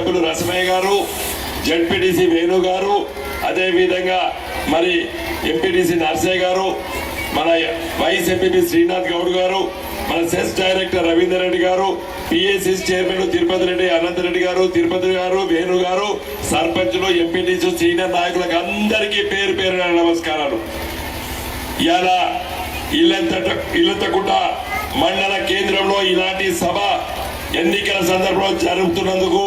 సభ్యులు రసమయ్య గారు జడ్పీటీసీ వేణు గారు అదేవిధంగా మరి ఎంపీటీసీ నర్సయ్య గారు మన వైస్ ఎంపీపీ శ్రీనాథ్ గౌడ్ గారు మన సెస్ డైరెక్టర్ రవీందర్ రెడ్డి గారు పిఎస్సి చైర్మన్ తిరుపతి రెడ్డి అనంతరెడ్డి గారు తిరుపతి గారు వేణు గారు సర్పంచ్లు ఎంపీటీసీ సీనియర్ నాయకులకు అందరికీ పేరు పేరు నమస్కారాలు. ఇలా ఇల్లంతట ఇల్లంతకుండా మండల కేంద్రంలో ఇలాంటి సభ ఎన్నికల సందర్భంలో జరుపుతున్నందుకు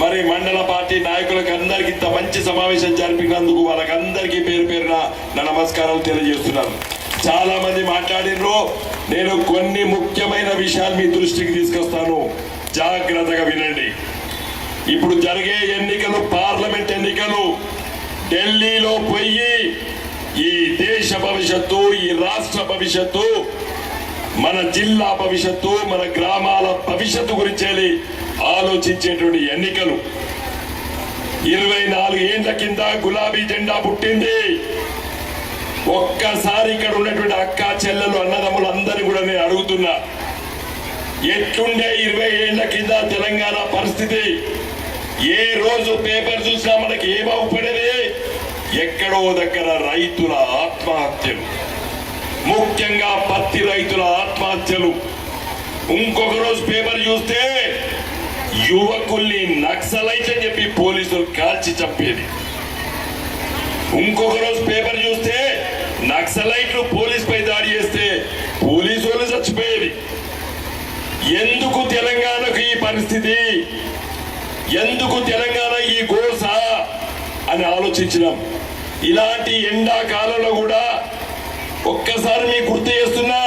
మరి మండల పార్టీ నాయకులకు అందరికి ఇంత మంచి సమావేశం జరిపినందుకు వాళ్ళకందరికీ పేరు పేరున నా నమస్కారాలు తెలియజేస్తున్నాను. చాలా మంది మాట్లాడినరు నేను కొన్ని ముఖ్యమైన విషయాలు మీ దృష్టికి తీసుకొస్తాను. జాగ్రత్తగా వినండి. ఇప్పుడు జరిగే ఎన్నికలు పార్లమెంట్ ఎన్నికలు ఢిల్లీలో పోయి ఈ దేశ భవిష్యత్తు ఈ రాష్ట్ర భవిష్యత్తు మన జిల్లా భవిష్యత్తు మన గ్రామాల భవిష్యత్తు గురించి ఆలోచించేటువంటి ఎన్నికలు. ఇరవై నాలుగు కింద గులాబీ జెండా పుట్టింది. ఒక్కసారి ఇక్కడ ఉన్నటువంటి అక్క చెల్లెలు అన్నదమ్ములు అందరినీ కూడా నేను అడుగుతున్నా. ఎట్లుండే ఇరవై ఏళ్ళ కింద తెలంగాణ పరిస్థితి? ఏ రోజు పేపర్ చూసినా మనకి ఏమవుపడేది ఎక్కడో దగ్గర రైతుల ఆత్మహత్యలు. ముఖ్యంగా పత్తి రైతుల ఆత్మహత్యలు. ఇంకొక రోజు పేపర్ చూస్తే యువకుల్ని నక్సలైట్ అని చెప్పి పోలీసులు కాల్చి చంపేది. ఇంకొక రోజు పేపర్ చూస్తే నక్సలైట్లు పోలీస్ పై దాడి చేస్తే పోలీసు వాళ్ళు చచ్చిపోయేది. ఎందుకు తెలంగాణకు ఈ పరిస్థితి? ఎందుకు తెలంగాణ ఈ గోస అని ఆలోచించినాం. ఇలాంటి ఎండాకాలంలో కూడా ఒక్కసారి మీకు గుర్తు చేస్తున్నా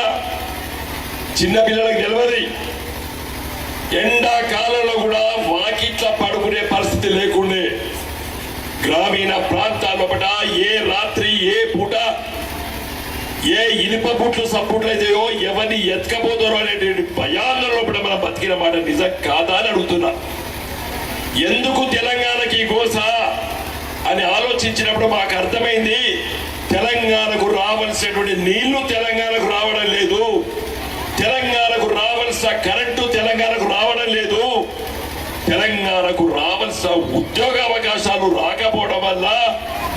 చిన్నపిల్లలకు తెలియదు ఎండాకాలంలో కలిగిన ప్రాంతాల పట ఏ రాత్రి ఏ పూట ఏ ఇనుప బుట్లు సప్పుట్లు అయితాయో ఎవరిని ఎత్తుకపోతారో అనేటువంటి భయాల లోపల మనం బతికిన మాట నిజం కాదా అని అడుగుతున్నా. ఎందుకు తెలంగాణకి గోస అని ఆలోచించినప్పుడు మాకు అర్థమైంది తెలంగాణకు రావాల్సినటువంటి నీళ్ళు తెలంగాణకు రావడం లేదు. తెలంగాణకు రావాల్సిన కరెంటు తెలంగాణకు రావడం లేదు. తెలంగాణకు రావాల్సిన ఉద్యోగ అవకాశాలు రాక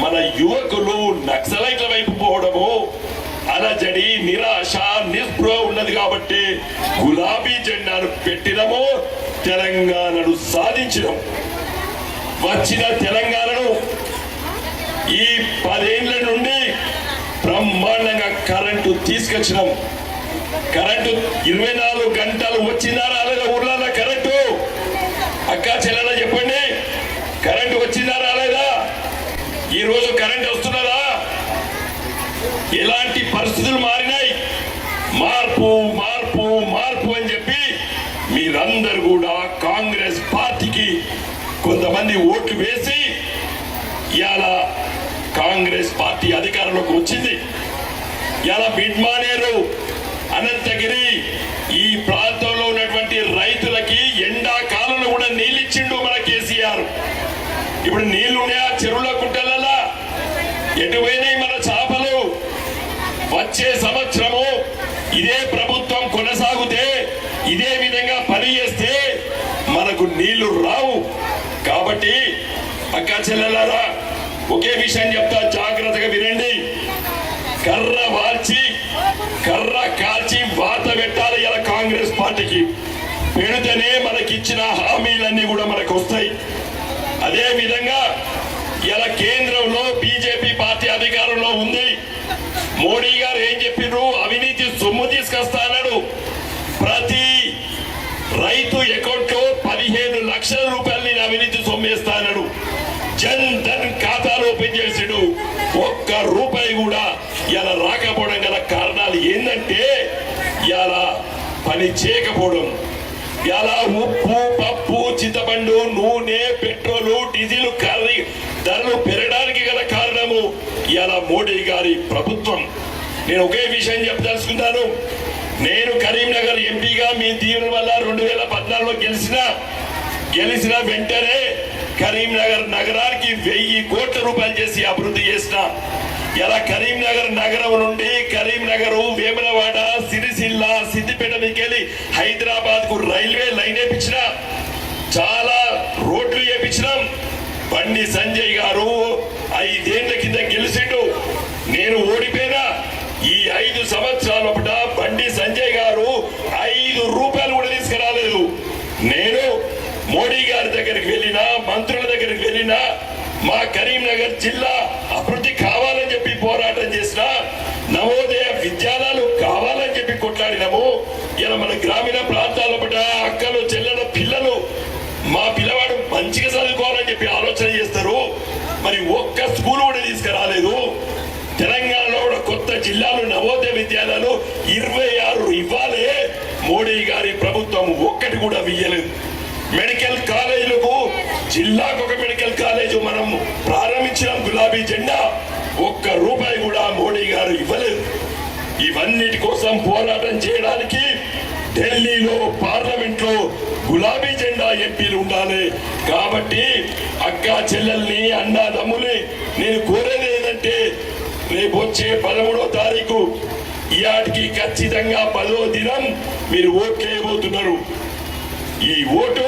మన యువకులు నక్సలైట్ల వైపు పోవడము అలజడి నిరాశ నిస్పృహ ఉన్నది కాబట్టి గులాబీ జెండాను పెట్టినము తెలంగాణను సాధించడం వచ్చిన తెలంగాణను ఈ పదేళ్ళ నుండి బ్రహ్మాండంగా కరెంటు తీసుకొచ్చినాం. కరెంటు ఇరవై నాలుగు గంటలు వచ్చిందా రాలేదా ఊర్లలో కరెంటు? అక్క చెల్లెలా చెప్పండి కరెంటు వచ్చిందా రాలేదా ఈ రోజు కరెంట్ వస్తున్నదా? ఎలాంటి పరిస్థితులు మారినాయి. మార్పు మార్పు మార్పు అని చెప్పి మీరందరూ కూడా కాంగ్రెస్ పార్టీకి కొంతమంది ఓట్లు వేసి ఇవాళ కాంగ్రెస్ పార్టీ అధికారంలోకి వచ్చింది. ఇలా బిడ్మానేరు అనంతగిరి ఈ ప్రాంతంలో ఉన్నటువంటి రైతులకి ఎండాకాలంలో కూడా నీళ్ళు ఇచ్చిండు మన కేసీఆర్. ఇప్పుడు నీళ్ళు ఉన్నాయా వచ్చే సంవత్సరము ఇదే ప్రభుత్వం కొనసాగితే ఇదే విధంగా పని చేస్తే మనకు నీళ్ళు రావు. కాబట్టి అక్క చెల్లెలారా ఒకే విషయం చెప్తా జాగ్రత్తగా వినండి. కర్ర వాల్చి కర్ర కాల్చి వాత పెట్టాలి ఇలా కాంగ్రెస్ పార్టీకి. పెడితేనే మనకిచ్చిన హామీలన్నీ కూడా మనకు వస్తాయి అదే విధంగా ఇలా కేంద్రంలో బీజేపీ పార్టీ అధికారంలో ఉంది. మోడీ గారు ఏం చెప్పిండ్రు? అవినీతి సొమ్ము తీసుకొస్తానడు ప్రతి రైతు అకౌంట్లో పదిహేను లక్షల రూపాయలు నేను అవినీతి సొమ్మేస్తానడు జన్ ధన్ ఖాతాలు ఓపెన్ చేసాడు. ఒక్క రూపాయి కూడా ఇలా రాకపోవడం గల కారణాలు ఏంటంటే ఇలా పని చేయకపోవడం. ఇలా ఉప్పు పప్పు చింతపండు నూనె ధరలు పెరగడానికి గల కారణము ఇలా మోడీ గారి ప్రభుత్వం. నేను ఒకే విషయం చెప్పదలుచుకున్నాను నేను కరీంనగర్ ఎంపీగా మీ దీవెన వల్ల రెండు వేల పద్నాలుగులో గెలిచిన గెలిచిన వెంటనే కరీంనగర్ నగరానికి వెయ్యి కోట్ల రూపాయలు చేసి అభివృద్ధి చేసిన. ఇలా కరీంనగర్ నగరం నుండి కరీంనగర్ వేములవాడ సిరిసిల్ల సిద్దిపేట మీకెళ్ళి హైదరాబాద్కు రైల్వే లైన్ వేపించిన. సంవత్సరాల బండి సంజయ్ గారు ఐదు రూపాయలు కూడా తీసుకురాలేదు. నేను మోడీ గారి దగ్గరికి వెళ్ళినా మంత్రుల దగ్గరికి వెళ్ళినా మా కరీంనగర్ జిల్లా కూడా ఇయ్యలేదు మెడికల్ కాలేజీలకు జిల్లాకు ఒక మెడికల్ కాలేజ్ మనం ప్రారంభించిన గులాబీ జెండా. ఒక్క రూపాయి కూడా మోడీ గారు ఇవ్వలేదు. ఇవన్నిటి కోసం పోరాటం చేయడానికి ఢిల్లీలో పార్లమెంట్లో గులాబీ జెండా ఎంపీలు ఉండాలి. కాబట్టి అక్క చెల్లెల్ని అన్నా తమ్ముల్ని నేను కోరేది ఏంటంటే రేపు వచ్చే పదమూడో తారీఖు ఇయాటికి ఖచ్చితంగా పదో దినం మీరు ఓట్లేయబోతున్నారు ఈ ఓటు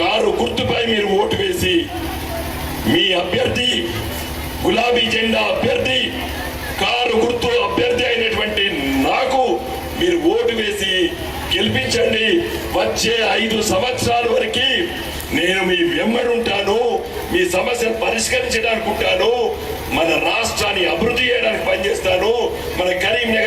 కారు గుర్తుపై మీరు ఓటు వేసి మీ అభ్యర్థి గులాబీ జెండా అభ్యర్థి కారు గుర్తు అభ్యర్థి అయినటువంటి నాకు మీరు ఓటు వేసి గెలిపించండి. వచ్చే ఐదు సంవత్సరాల వరకు నేను మీ వెంబడి ఉంటాను మీ సమస్యను పరిష్కరించడానికి ఉంటాను మన రాష్ట్రాన్ని అభివృద్ధి చేయడానికి పనిచేస్తాను మన కరీంనగర్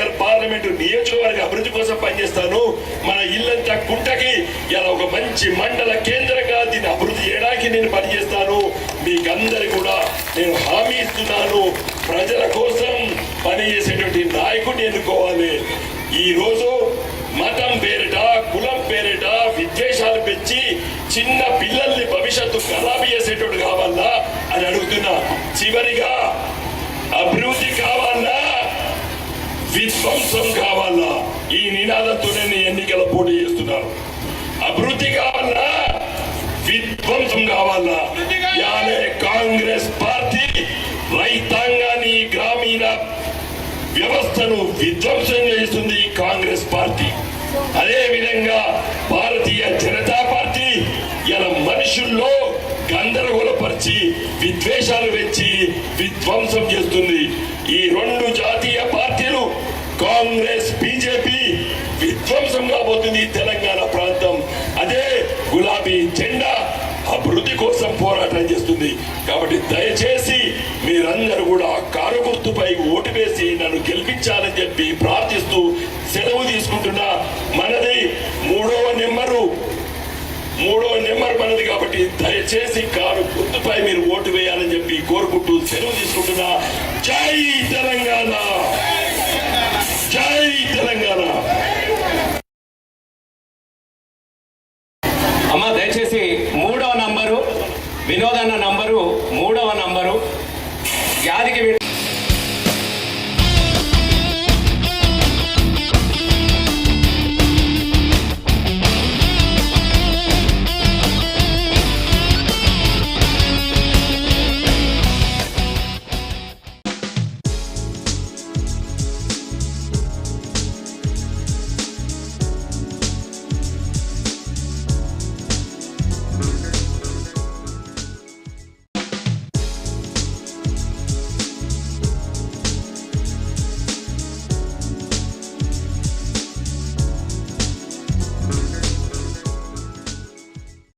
మతం పేరిట కులం పేరిట విద్వేషాలు పెంచి చిన్న పిల్లల్ని భవిష్యత్తు ఖరాబు చేసేటోడు కావాలా అని అడుగుతున్నా. చివరిగా అభివృద్ధి కావాలా? విధ్వంసం కావాలా? ఈ నినాదంతో నేను ఎన్నికల పోటీ చేస్తున్నాను అభివృద్ధి కావాలా? విధ్వంసం కావాలా? యానే కాంగ్రెస్ పార్టీ రైతాంగాన్ని గ్రామీణ వ్యవస్థను విధ్వంసం చేస్తుంది కాంగ్రెస్ పార్టీ. మనుషుల్లో గందరగోళపరిచి విద్వేషాలు పెంచి విధ్వంసం చేస్తుంది. ఈ రెండు జాతీయ పార్టీలు కాంగ్రెస్ బీజేపీ విధ్వంసం కాబోతుంది తెలంగాణ ప్రాంతం. అదే గులాబీ జెండా అభివృద్ధి కోసం పోరాటం చేస్తుంది. కాబట్టి దయచేసి మీరందరూ కూడా కారు గుర్తుపై ఓటు వేసి నన్ను గెలిపించాలని చెప్పి కాబట్టి దయచేసి కారు గుర్తుపై మీరు ఓటు వేయాలని చెప్పి కోరుకుంటూ సెలవు తీసుకుంటున్నా. జై తెలంగాణ!